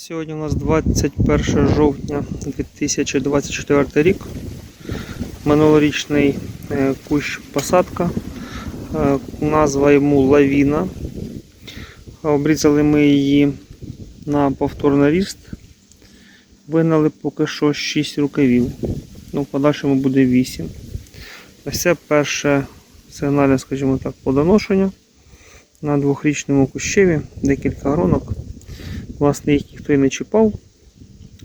Сьогодні у нас 21 жовтня 2024 рік. Минулорічний е, кущ посадка. Е, Назва йому лавіна. Обрізали ми її на повторний ріст. Вигнали поки що 6 рукавів. Ну, в подальшому буде 8. Ось це перше сигнальне, скажімо так, плодоношення на двохрічному кущеві, декілька гронок. Власне, їх ніхто і не чіпав.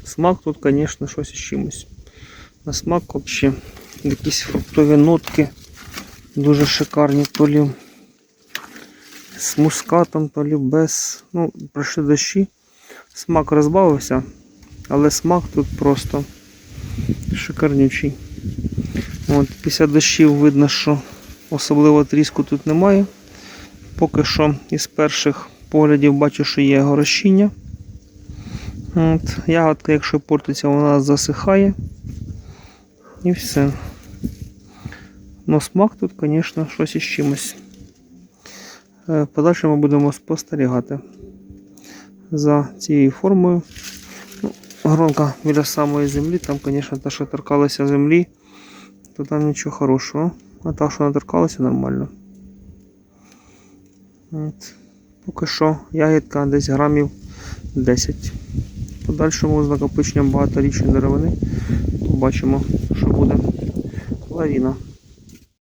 Смак тут, звісно, щось із чимось. На смак взагалі якісь фруктові нотки дуже шикарні, то лі з мускатом, то лі без. Ну, пройшли дощі. Смак розбавився, але смак тут просто шикарнючий. От, після дощів видно, що особливо тріску тут немає. Поки що із перших поглядів бачу, що є горощіння. От, ягодка, якщо портиться, вона засихає. І все. Но смак тут, звісно, щось із чимось. Е, В подальшому будемо спостерігати за цією формою. Ну, гронка біля самої землі, там, звісно, те, що торкалося землі, то там нічого хорошого. А та, що не торкалося, нормально. От. Поки що ягідка десь грамів 10. Подальшому з накопиченням багаторічної деревини побачимо, що буде лавіна.